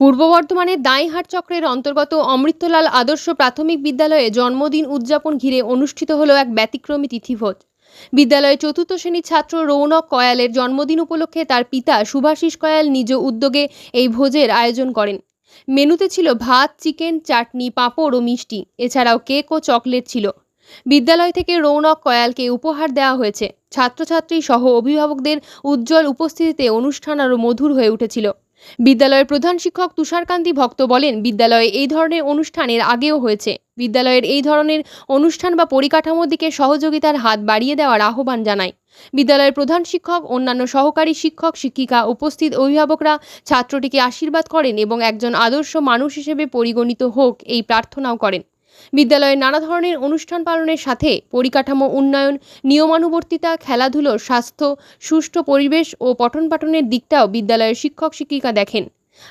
পূর্ব বর্ধমানের দাঁইহাট চক্রের অন্তর্গত অমৃতলাল আদর্শ প্রাথমিক বিদ্যালয়ে জন্মদিন উদযাপন ঘিরে অনুষ্ঠিত হলো এক ব্যতিক্রমী তিথিভোজ। বিদ্যালয়ের চতুর্থ শ্রেণির ছাত্র রৌনক কয়ালের জন্মদিন উপলক্ষে তার পিতা সুভাষিস কয়াল নিজ উদ্যোগে এই ভোজের আয়োজন করেন। মেনুতে ছিল ভাত, চিকেন, চাটনি, পাঁপড় ও মিষ্টি, এছাড়াও কেক ও চকলেট ছিল। বিদ্যালয় থেকে রৌনক কয়ালকে উপহার দেওয়া হয়েছে। ছাত্রছাত্রী সহ অভিভাবকদের উজ্জ্বল উপস্থিতিতে অনুষ্ঠান আরও মধুর হয়ে উঠেছিল। বিদ্যালয়ের প্রধান শিক্ষক তুষারকান্তি ভক্ত বলেন, বিদ্যালয়ে এই ধরনের অনুষ্ঠানের আগেও হয়েছে। বিদ্যালয়ের এই ধরনের অনুষ্ঠান বা পরিকাঠামোর দিকে সহযোগিতার হাত বাড়িয়ে দেওয়ার আহ্বান জানায়। বিদ্যালয়ের প্রধান শিক্ষক, অন্যান্য সহকারী শিক্ষক, শিক্ষিকা, উপস্থিত অভিভাবকরা ছাত্রটিকে আশীর্বাদ করেন এবং একজন আদর্শ মানুষ হিসেবে পরিগণিত হোক এই প্রার্থনাও করেন। বিদ্যালয়ের নানা ধরনের অনুষ্ঠান পালনের সাথে পরিকাঠামো উন্নয়ন, নিয়মানুবর্তিতা, খেলাধুলো, স্বাস্থ্য, সুষ্ঠু পরিবেশ ও পঠন পাঠনের দিকটাও বিদ্যালয়ের শিক্ষক শিক্ষিকা দেখেন।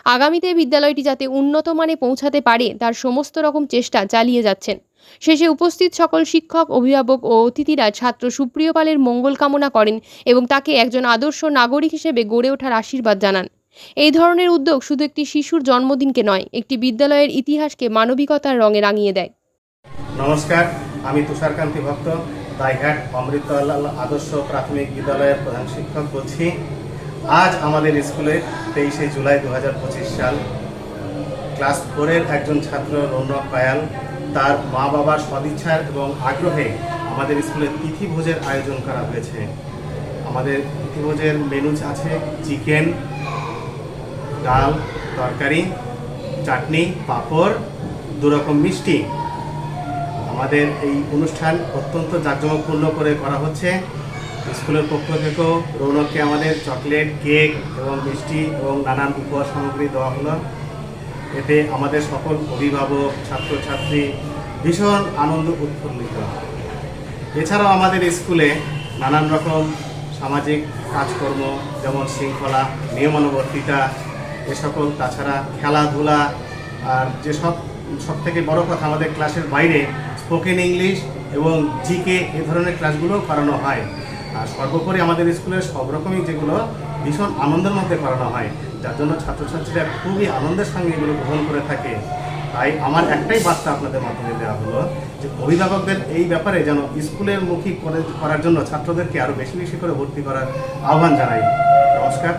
আগামীতে বিদ্যালয়টি যাতে উন্নত মানে পৌঁছাতে পারে তার সমস্ত রকম চেষ্টা চালিয়ে যাচ্ছেন। শেষে উপস্থিত সকল শিক্ষক, অভিভাবক ও অতিথিরা ছাত্র সুপ্রিয় পালের মঙ্গল কামনা করেন এবং তাকে একজন আদর্শ নাগরিক হিসেবে গড়ে ওঠার আশীর্বাদ জানান। এই ধরনের উদ্যোগ শুধু একটি শিশুর জন্মদিনকে নয়, একটি বিদ্যালয়ের ইতিহাসকে মানবিকতার রঙে রাঙিয়ে দেয়। নমস্কার, আমি তুষারকান্তি ভক্ত দাইঘাট অমৃতলাল আদর্শ প্রাথমিক বিদ্যালয়ের প্রধান শিক্ষক বলছি। আজ আমাদের স্কুলে তেইশে জুলাই দুহাজার পঁচিশ সাল, ক্লাস ফোরের একজন ছাত্র রৌনক পায়াল, তার মা বাবার সদিচ্ছার এবং আগ্রহে আমাদের স্কুলে তিথিভোজের আয়োজন করা হয়েছে। আমাদের তিথিভোজের মেনু আছে চিকেন ডাল, তরকারি, চাটনি, পাঁপড়, দুরকম মিষ্টি। আমাদের এই অনুষ্ঠান অত্যন্ত জাঁকজমকপূর্ণ করে করা হচ্ছে। স্কুলের পক্ষ থেকেও রৌনককে আমাদের চকলেট, কেক এবং মিষ্টি এবং নানান উপহার সামগ্রী দেওয়া হলো। এতে আমাদের সকল অভিভাবক, ছাত্রছাত্রী ভীষণ আনন্দ উৎফুল্লিত। এছাড়াও আমাদের স্কুলে নানান রকম সামাজিক কাজকর্ম, যেমন শৃঙ্খলা, নিয়মানুবর্তিতা এ সকল, তাছাড়া খেলাধুলা আর যেসব সব থেকে বড় কথা আমাদের ক্লাসের বাইরে স্পোকেন ইংলিশ এবং জিকে এ ধরনের ক্লাসগুলো করানো হয়। আর সর্বোপরি আমাদের স্কুলের সব রকমই যেগুলো ভীষণ আনন্দের মধ্যে করানো হয়, যার জন্য ছাত্রছাত্রীরা খুবই আনন্দের সঙ্গে এগুলো গ্রহণ করে থাকে। তাই আমার একটাই বার্তা আপনাদের মাধ্যমে দেওয়া হলো যে অভিভাবকদের এই ব্যাপারে যেন স্কুলের মুখী করে, করার জন্য ছাত্রদেরকে আরও বেশি বেশি করে ভর্তি করার আহ্বান জানাই। নমস্কার